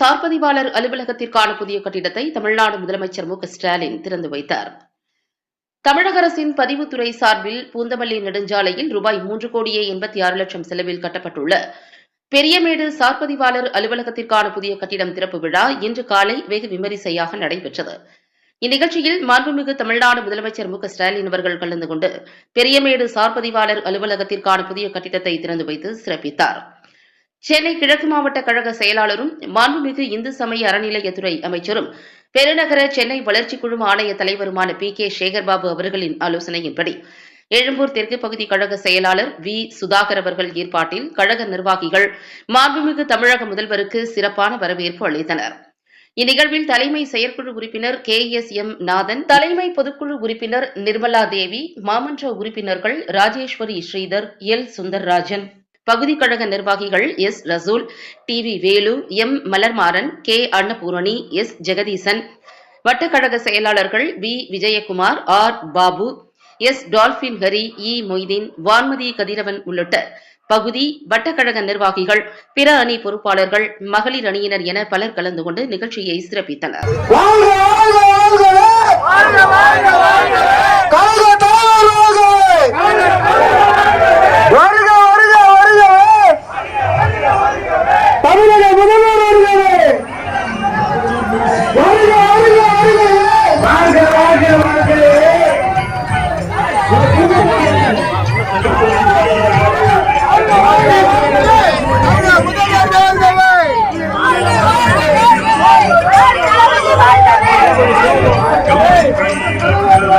சார்பதிவாளர் அலுவலகத்திற்கான புதிய கட்டிடத்தை தமிழ்நாடு முதலமைச்சர் மு ஸ்டாலின் திறந்து வைத்தார். தமிழக அரசின் பதிவுத்துறை சார்பில் பூந்தமல்லி நெடுஞ்சாலையில் ரூபாய் மூன்று கோடியே எண்பத்தி ஆறு லட்சம் செலவில் கட்டப்பட்டுள்ள பெரியமேடு சார்பதிவாளர் அலுவலகத்திற்கான புதிய கட்டிடம் திறப்பு விழா இன்று காலை வெகு விமரிசையாக நடைபெற்றது. இந்நிகழ்ச்சியில் மாண்புமிகு தமிழ்நாடு முதலமைச்சர் மு ஸ்டாலின் அவர்கள் கலந்து கொண்டு பெரியமேடு சார்பதிவாளர் அலுவலகத்திற்கான புதிய கட்டிடத்தை திறந்து வைத்து சிறப்பித்தார். சென்னை கிழக்கு மாவட்ட கழக செயலாளரும் மாண்புமிகு இந்து சமய அறநிலையத்துறை அமைச்சரும் பெருநகர சென்னை வளர்ச்சிக் குழும ஆணைய தலைவருமான பி கே சேகர்பாபு அவர்களின் ஆலோசனையின்படி எழும்பூர் தெற்கு பகுதி கழக செயலாளர் வி சுதாகர் அவர்கள் ஏற்பாட்டில் கழக நிர்வாகிகள் மாண்புமிகு தமிழக முதல்வருக்கு சிறப்பான வரவேற்பு அளித்தனர். இந்நிகழ்வில் தலைமை செயற்குழு உறுப்பினர் கே எஸ் எம் நாதன் தலைமை பொதுக்குழு உறுப்பினர் நிர்மலா தேவி மாமன்ற உறுப்பினர்கள் ராஜேஸ்வரி ஸ்ரீதர் எல் சுந்தர்ராஜன். பகுதி கழக நிர்வாகிகள் S Rasool T V Velu M Malarmaran K Annapoorani S Jagadeesan. வட்டக்கழக செயலாளர்கள் V Vijayakumar R Babu S Dolphin Hari E Moideen Vanmathi Kathiravan உள்ளிட்ட பகுதி வட்டக்கழக நிர்வாகிகள் பிற அணி பொறுப்பாளர்கள் மகளிர் அணியினர் என பலர் கலந்து கொண்டு நிகழ்ச்சியை சிறப்பித்தனர்.